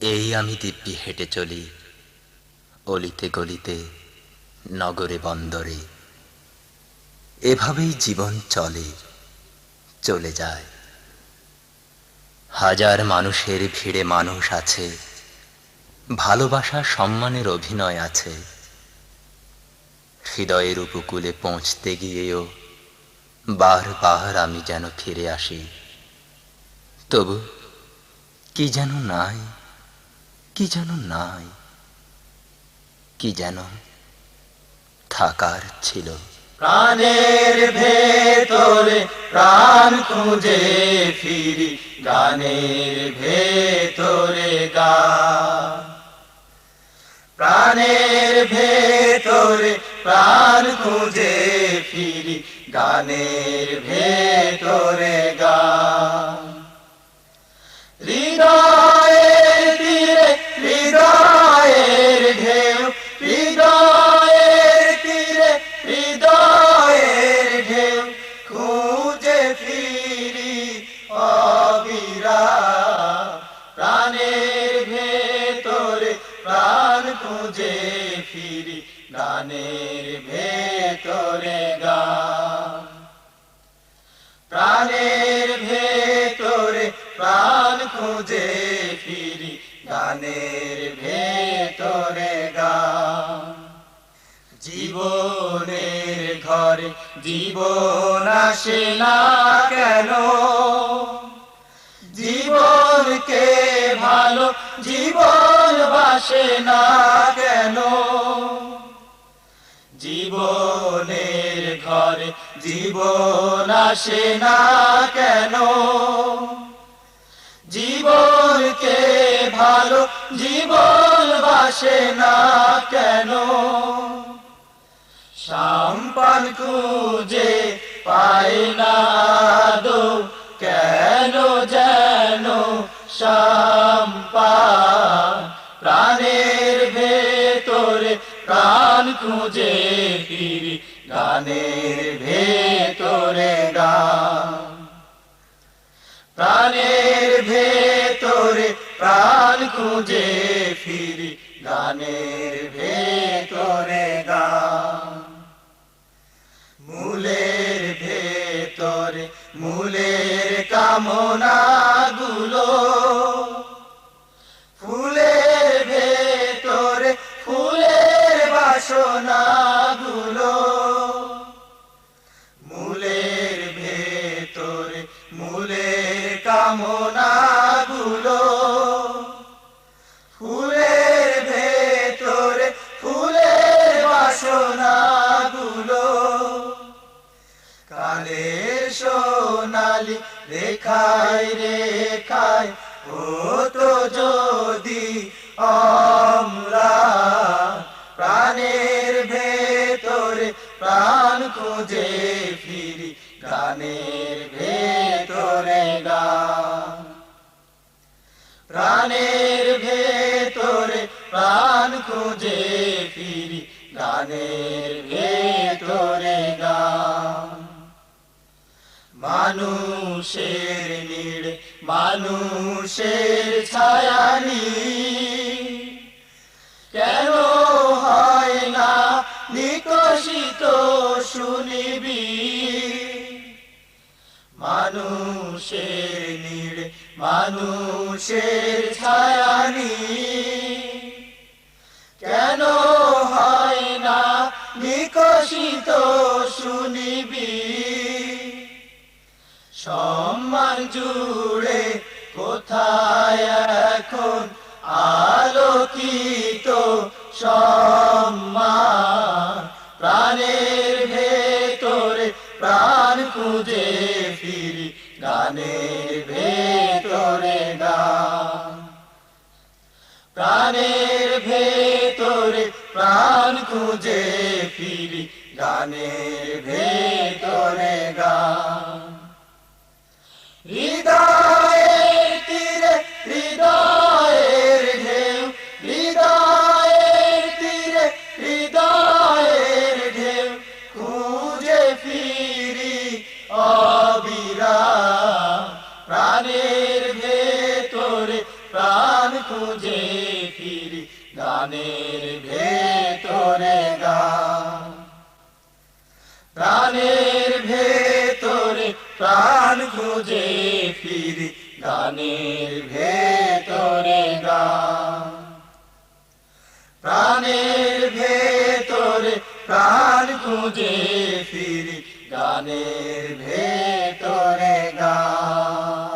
এই আমি দিব্যি হেঁটে চলি, অলিতে গলিতে, নগরে বন্দরে। এভাবেই জীবন চলে চলে যায়। হাজার মানুষের ভিড়ে মানুষ আছে, ভালোবাসা, সম্মানের অভিনয় আছে। হৃদয়ের উপকূলে পৌঁছতে গিয়েও বারবার আমি যেন ফিরে আসি। তবু কি যেন নাই। কি যেন নাই, কি যেন থাকার ছিল। প্রাণের ভেতরে প্রাণ খুঁজে ফিরি, গানের ভেতরে গা। প্রাণের ভেতরে প্রাণ খুঁজে ফিরি, গানের ভেতরে গা। হৃদয়ের খুঁজে ফিরি গানের ভেতরে গান প্রাণের ভেতরে প্রাণ খুঁজে ফিরি গানের ভেতরে গান জীবনের ঘরে জীবন আসে না কেন? জীবনকে ভালো, জীবন বাসে না কেন? জীবনের ঘরে জীবন আসে না কেন? জীবনকে ভালো জীবন বাসে না কেন? সাম্পান খুঁজে পাই না দো কেন যেন সাম্পা প্রাণের ভেতরে প্রাণ খুঁজে ফিরি, গানের ভেতরে গান। প্রাণের ভেতরে প্রাণ খুঁজে ফিরি, গানের ভেতরে গান। মূলের ভেতরে, মূলের কামনা গুলো গুলো মূলের ভেতরে, মূলের কামনা গুলো ফুলের ভেতরে, ফুলের বাসনা গুলো কালের সোনালি রেখায় রেখায়, ও তো যদি আমরা প্রাণ খুঁজে ফিরি, গানের ভেতরে গান প্রাণের ভেতরে প্রাণ খুঁজে ফিরি, গানের ভেতরে গান মানুষের নিড়ে, মানুষের ছায়ানি শুনিবি। মানুষের নিড়ে মানুষের ছায়ানি। কেন হয় না নিকশিত শুনিবি? সম্মান জুড়ে কোথায় এখন আলোকিত সম্মান? খুঁজে ফিরি গানের ভেতরে গান প্রাণের ভেতরে প্রাণ খুঁজে ফিরি গানের ভেতরে গান খুঁজে ফিরি গানের ভেতরে গান প্রাণের ভেতরে প্রাণ খুঁজে ফিরি গানের ভেতরে গান প্রাণের ভেতরে প্রাণ খুঁজে ফিরি গানের ভেতরে গান